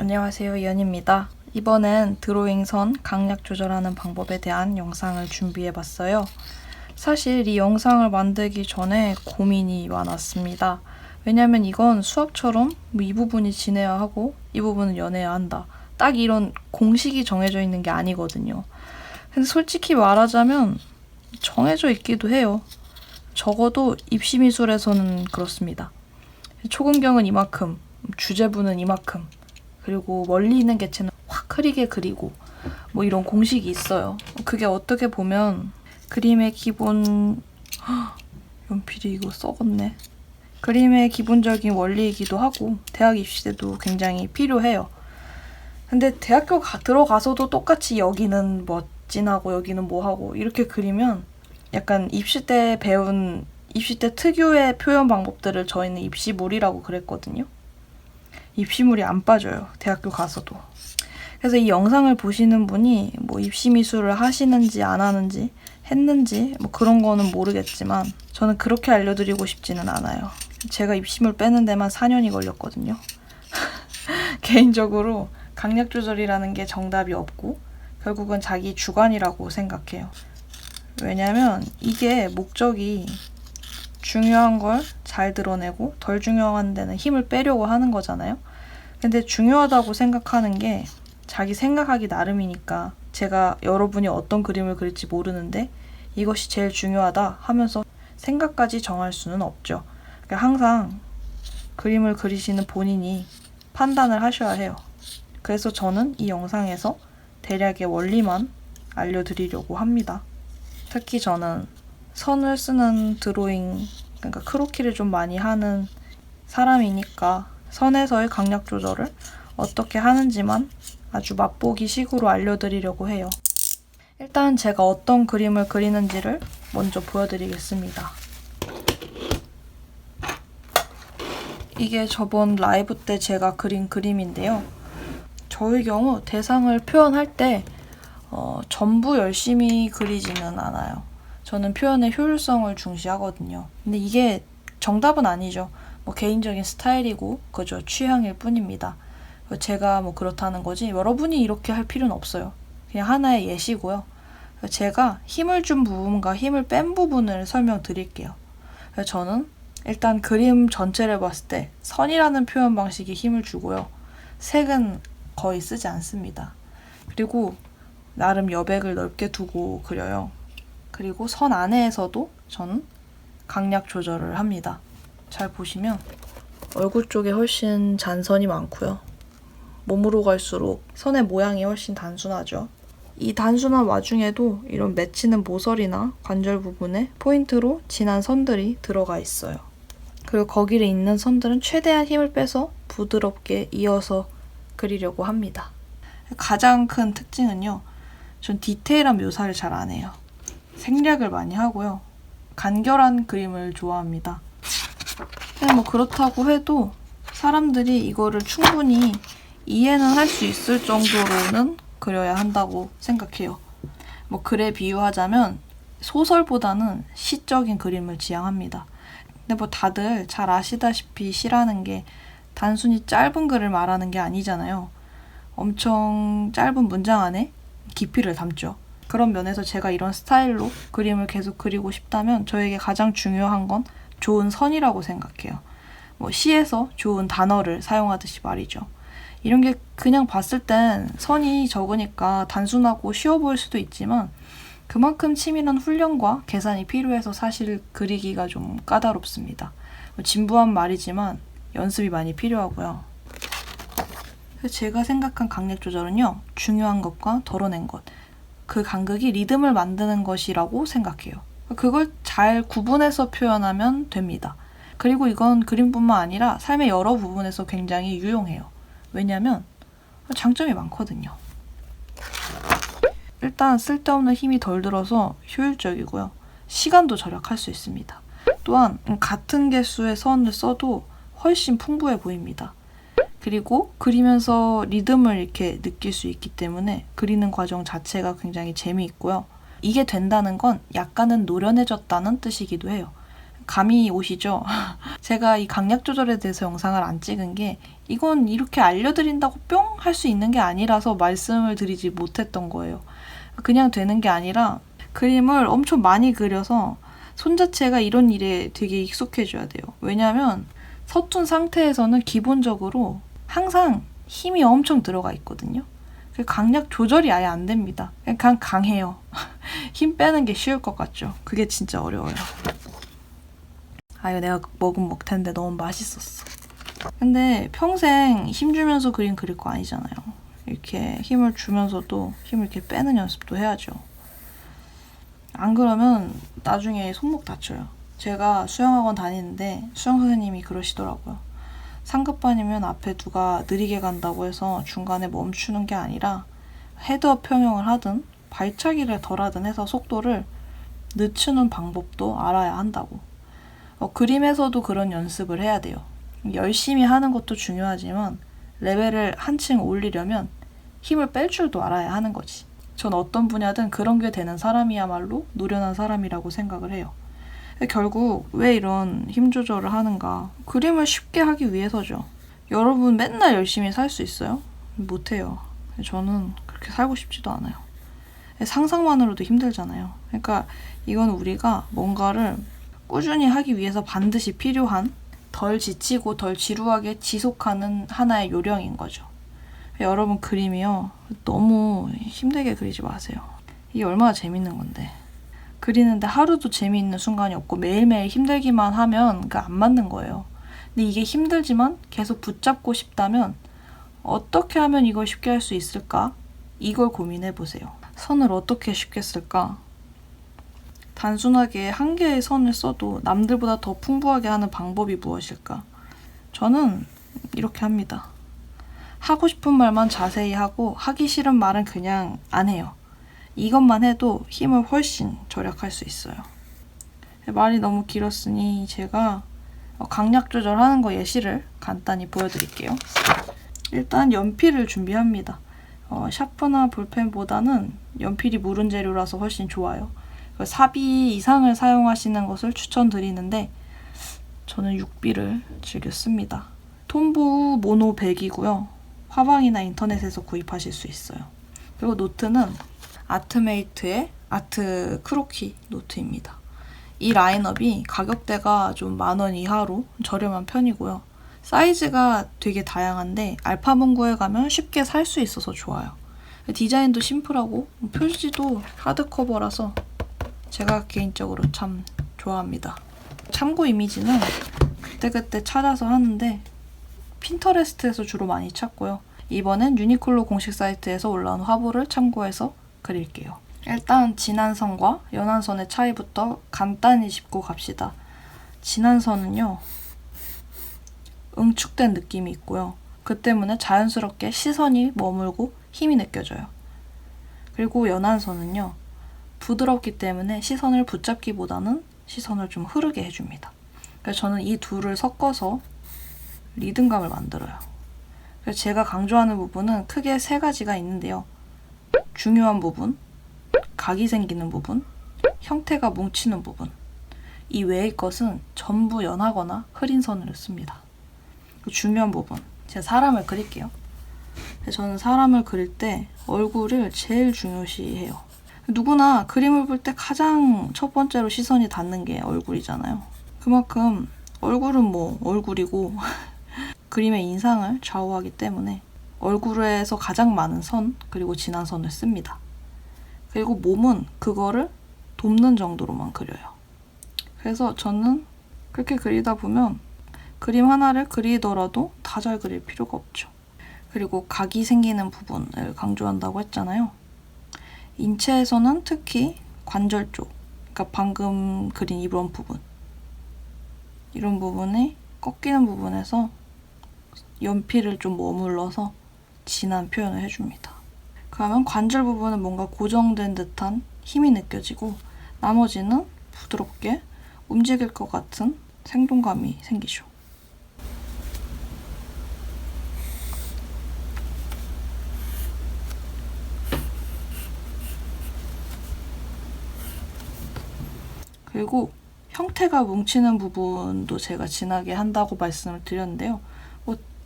안녕하세요, 연입니다. 이번엔 드로잉 선 강약 조절하는 방법에 대한 영상을 준비해 봤어요. 사실 이 영상을 만들기 전에 고민이 많았습니다. 왜냐면 이건 수학처럼 뭐 이 부분이 지내야 하고 이 부분은 연해야 한다. 딱 이런 공식이 정해져 있는 게 아니거든요. 근데 솔직히 말하자면 정해져 있기도 해요. 적어도 입시 미술에서는 그렇습니다. 초근경은 이만큼, 주제부는 이만큼, 그리고 멀리 있는 개체는 확 흐리게 그리고 뭐 이런 공식이 있어요. 그게 어떻게 보면 그림의 기본 헉, 연필이 이거 썩었네. 그림의 기본적인 원리이기도 하고 대학 입시 때도 굉장히 필요해요. 근데 대학교 가, 들어가서도 똑같이 여기는 뭐 진하고 여기는 뭐 하고 이렇게 그리면 약간 입시 때 배운 입시 때 특유의 표현 방법들을 저희는 입시물이라고 그랬거든요. 입시물이 안 빠져요. 대학교 가서도. 그래서 이 영상을 보시는 분이 뭐 입시 미술을 하시는지 안 하는지 했는지 뭐 그런 거는 모르겠지만 저는 그렇게 알려드리고 싶지는 않아요. 제가 입시물 빼는 데만 4년이 걸렸거든요. 개인적으로 강약 조절이라는 게 정답이 없고 결국은 자기 주관이라고 생각해요. 왜냐면 이게 목적이 중요한 걸 잘 드러내고 덜 중요한 데는 힘을 빼려고 하는 거잖아요. 근데 중요하다고 생각하는 게 자기 생각하기 나름이니까 제가 여러분이 어떤 그림을 그릴지 모르는데 이것이 제일 중요하다 하면서 생각까지 정할 수는 없죠. 그러니까 항상 그림을 그리시는 본인이 판단을 하셔야 해요. 그래서 저는 이 영상에서 대략의 원리만 알려드리려고 합니다. 특히 저는 선을 쓰는 드로잉, 그러니까 크로키를 좀 많이 하는 사람이니까 선에서의 강약 조절을 어떻게 하는지만 아주 맛보기 식으로 알려드리려고 해요. 일단 제가 어떤 그림을 그리는지를 먼저 보여드리겠습니다. 이게 저번 라이브 때 제가 그린 그림인데요. 저의 경우 대상을 표현할 때 어, 전부 열심히 그리지는 않아요. 저는 표현의 효율성을 중시하거든요. 근데 이게 정답은 아니죠. 뭐 개인적인 스타일이고 그저 취향일 뿐입니다. 제가 뭐 그렇다는 거지 여러분이 이렇게 할 필요는 없어요. 그냥 하나의 예시고요. 제가 힘을 준 부분과 힘을 뺀 부분을 설명드릴게요. 저는 일단 그림 전체를 봤을 때 선이라는 표현 방식이 힘을 주고요. 색은 거의 쓰지 않습니다. 그리고 나름 여백을 넓게 두고 그려요. 그리고 선 안에서도 저는 강약 조절을 합니다. 잘 보시면 얼굴 쪽에 훨씬 잔선이 많고요. 몸으로 갈수록 선의 모양이 훨씬 단순하죠. 이 단순한 와중에도 이런 맺히는 모서리나 관절 부분에 포인트로 진한 선들이 들어가 있어요. 그리고 거기에 있는 선들은 최대한 힘을 빼서 부드럽게 이어서 그리려고 합니다. 가장 큰 특징은요. 전 디테일한 묘사를 잘 안 해요. 생략을 많이 하고요. 간결한 그림을 좋아합니다. 근데 뭐 그렇다고 해도 사람들이 이거를 충분히 이해는 할 수 있을 정도로는 그려야 한다고 생각해요. 뭐 글에 비유하자면 소설보다는 시적인 그림을 지향합니다. 근데 뭐 다들 잘 아시다시피 시라는 게 단순히 짧은 글을 말하는 게 아니잖아요. 엄청 짧은 문장 안에 깊이를 담죠. 그런 면에서 제가 이런 스타일로 그림을 계속 그리고 싶다면 저에게 가장 중요한 건 좋은 선이라고 생각해요. 뭐 시에서 좋은 단어를 사용하듯이 말이죠. 이런 게 그냥 봤을 땐 선이 적으니까 단순하고 쉬워 보일 수도 있지만 그만큼 치밀한 훈련과 계산이 필요해서 사실 그리기가 좀 까다롭습니다. 뭐 진부한 말이지만 연습이 많이 필요하고요. 제가 생각한 강약 조절은요, 중요한 것과 덜어낸 것, 그 간극이 리듬을 만드는 것이라고 생각해요. 그걸 잘 구분해서 표현하면 됩니다. 그리고 이건 그림뿐만 아니라 삶의 여러 부분에서 굉장히 유용해요. 왜냐면 장점이 많거든요. 일단 쓸데없는 힘이 덜 들어서 효율적이고요. 시간도 절약할 수 있습니다. 또한 같은 개수의 선을 써도 훨씬 풍부해 보입니다. 그리고 그리면서 리듬을 이렇게 느낄 수 있기 때문에 그리는 과정 자체가 굉장히 재미있고요. 이게 된다는 건 약간은 노련해졌다는 뜻이기도 해요. 감이 오시죠? 제가 이 강약 조절에 대해서 영상을 안 찍은 게 이건 이렇게 알려드린다고 뿅 할 수 있는 게 아니라서 말씀을 드리지 못했던 거예요. 그냥 되는 게 아니라 그림을 엄청 많이 그려서 손 자체가 이런 일에 되게 익숙해져야 돼요. 왜냐하면 서툰 상태에서는 기본적으로 항상 힘이 엄청 들어가 있거든요. 그 강약 조절이 아예 안 됩니다. 그냥 강해요. 힘 빼는 게 쉬울 것 같죠. 그게 진짜 어려워요. 아 이거 내가 먹은 먹텐데 너무 맛있었어. 근데 평생 힘 주면서 그림 그릴 거 아니잖아요. 이렇게 힘을 주면서도 힘을 이렇게 빼는 연습도 해야죠. 안 그러면 나중에 손목 다쳐요. 제가 수영학원 다니는데 수영 선생님이 그러시더라고요. 상급반이면 앞에 누가 느리게 간다고 해서 중간에 멈추는 게 아니라 헤드업 평형을 하든 발차기를 덜 하든 해서 속도를 늦추는 방법도 알아야 한다고. 어, 그림에서도 그런 연습을 해야 돼요. 열심히 하는 것도 중요하지만 레벨을 한층 올리려면 힘을 뺄 줄도 알아야 하는 거지. 전 어떤 분야든 그런 게 되는 사람이야말로 노련한 사람이라고 생각을 해요. 결국 왜 이런 힘 조절을 하는가? 그림을 쉽게 하기 위해서죠. 여러분 맨날 열심히 살 수 있어요? 못해요. 저는 그렇게 살고 싶지도 않아요. 상상만으로도 힘들잖아요. 그러니까 이건 우리가 뭔가를 꾸준히 하기 위해서 반드시 필요한 덜 지치고 덜 지루하게 지속하는 하나의 요령인 거죠. 여러분 그림이요. 너무 힘들게 그리지 마세요. 이게 얼마나 재밌는 건데. 그리는데 하루도 재미있는 순간이 없고 매일매일 힘들기만 하면 그안 맞는 거예요. 근데 이게 힘들지만 계속 붙잡고 싶다면 어떻게 하면 이걸 쉽게 할 수 있을까? 이걸 고민해 보세요. 선을 어떻게 쉽게 쓸까? 단순하게 한 개의 선을 써도 남들보다 더 풍부하게 하는 방법이 무엇일까? 저는 이렇게 합니다. 하고 싶은 말만 자세히 하고 하기 싫은 말은 그냥 안 해요. 이것만 해도 힘을 훨씬 절약할 수 있어요. 말이 너무 길었으니 제가 강약 조절하는 거 예시를 간단히 보여드릴게요. 일단 연필을 준비합니다. 어, 샤프나 볼펜보다는 연필이 무른 재료라서 훨씬 좋아요. 사비 이상을 사용하시는 것을 추천드리는데 저는 6비를 즐겨 씁니다. 톰보 모노 100이고요. 화방이나 인터넷에서 구입하실 수 있어요. 그리고 노트는 아트메이트의 아트 크로키 노트입니다. 이 라인업이 가격대가 좀 만 원 이하로 저렴한 편이고요. 사이즈가 되게 다양한데 알파문구에 가면 쉽게 살 수 있어서 좋아요. 디자인도 심플하고 표지도 하드커버라서 제가 개인적으로 참 좋아합니다. 참고 이미지는 그때그때 찾아서 하는데 핀터레스트에서 주로 많이 찾고요. 이번엔 유니클로 공식 사이트에서 올라온 화보를 참고해서 그릴게요. 일단 진한 선과 연한 선의 차이부터 간단히 짚고 갑시다. 진한 선은요. 응축된 느낌이 있고요. 그 때문에 자연스럽게 시선이 머물고 힘이 느껴져요. 그리고 연한 선은요. 부드럽기 때문에 시선을 붙잡기보다는 시선을 좀 흐르게 해줍니다. 그래서 저는 이 둘을 섞어서 리듬감을 만들어요. 그래서 제가 강조하는 부분은 크게 세 가지가 있는데요. 중요한 부분, 각이 생기는 부분, 형태가 뭉치는 부분. 이 외의 것은 전부 연하거나 흐린 선을 씁니다. 그 중요한 부분, 제가 사람을 그릴게요. 저는 사람을 그릴 때 얼굴을 제일 중요시해요. 누구나 그림을 볼 때 가장 첫 번째로 시선이 닿는 게 얼굴이잖아요. 그만큼 얼굴은 뭐 얼굴이고 그림의 인상을 좌우하기 때문에 얼굴에서 가장 많은 선 그리고 진한 선을 씁니다. 그리고 몸은 그거를 돕는 정도로만 그려요. 그래서 저는 그렇게 그리다 보면 그림 하나를 그리더라도 다 잘 그릴 필요가 없죠. 그리고 각이 생기는 부분을 강조한다고 했잖아요. 인체에서는 특히 관절 쪽, 그러니까 방금 그린 이런 부분, 이런 부분이 꺾이는 부분에서 연필을 좀 머물러서 진한 표현을 해줍니다. 그러면 관절 부분은 뭔가 고정된 듯한 힘이 느껴지고 나머지는 부드럽게 움직일 것 같은 생동감이 생기죠. 그리고 형태가 뭉치는 부분도 제가 진하게 한다고 말씀을 드렸는데요.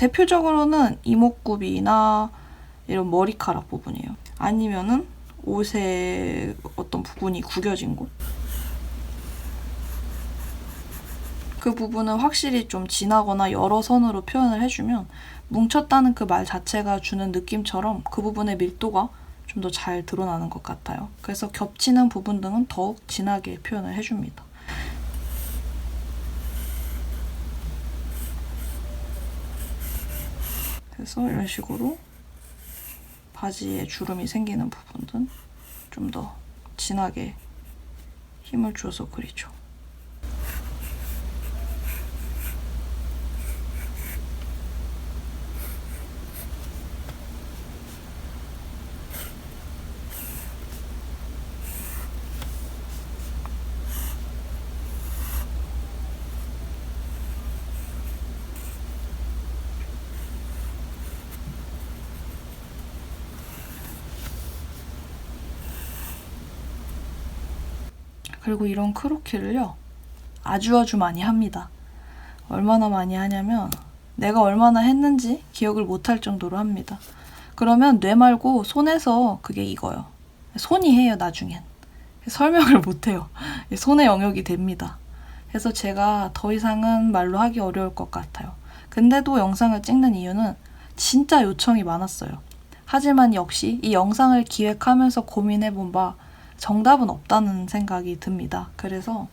뭐 대표적으로는 이목구비나 이런 머리카락 부분이에요. 아니면은 옷의 어떤 부분이 구겨진 곳. 그 부분은 확실히 좀 진하거나 여러 선으로 표현을 해주면 뭉쳤다는 그 말 자체가 주는 느낌처럼 그 부분의 밀도가 좀 더 잘 드러나는 것 같아요. 그래서 겹치는 부분 등은 더욱 진하게 표현을 해줍니다. 그래서 이런 식으로 바지에 주름이 생기는 부분은 좀 더 진하게 힘을 줘서 그리죠. 그리고 이런 크로키를요, 아주 아주 많이 합니다. 얼마나 많이 하냐면, 내가 얼마나 했는지 기억을 못할 정도로 합니다. 그러면 뇌 말고 손에서 그게 익어요. 손이 해요, 나중엔. 설명을 못해요. 손의 영역이 됩니다. 그래서 제가 더 이상은 말로 하기 어려울 것 같아요. 근데도 영상을 찍는 이유는 진짜 요청이 많았어요. 하지만 역시 이 영상을 기획하면서 고민해본 바 정답은 없다는 생각이 듭니다. 그래서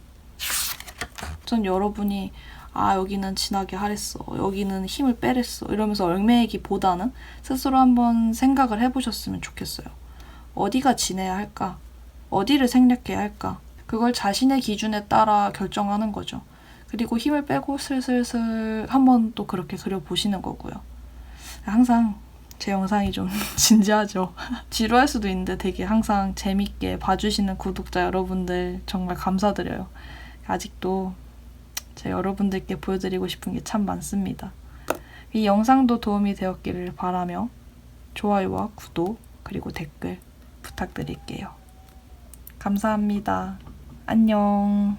전 여러분이 아 여기는 진하게 하랬어 여기는 힘을 빼랬어 이러면서 얽매이기보다는 스스로 한번 생각을 해보셨으면 좋겠어요. 어디가 진해야 할까? 어디를 생략해야 할까? 그걸 자신의 기준에 따라 결정하는 거죠. 그리고 힘을 빼고 슬슬슬 한번 또 그렇게 그려보시는 거고요. 항상 제 영상이 좀 진지하죠. 지루할 수도 있는데 되게 항상 재밌게 봐주시는 구독자 여러분들 정말 감사드려요. 아직도 제 여러분들께 보여드리고 싶은 게 참 많습니다. 이 영상도 도움이 되었기를 바라며 좋아요와 구독 그리고 댓글 부탁드릴게요. 감사합니다. 안녕.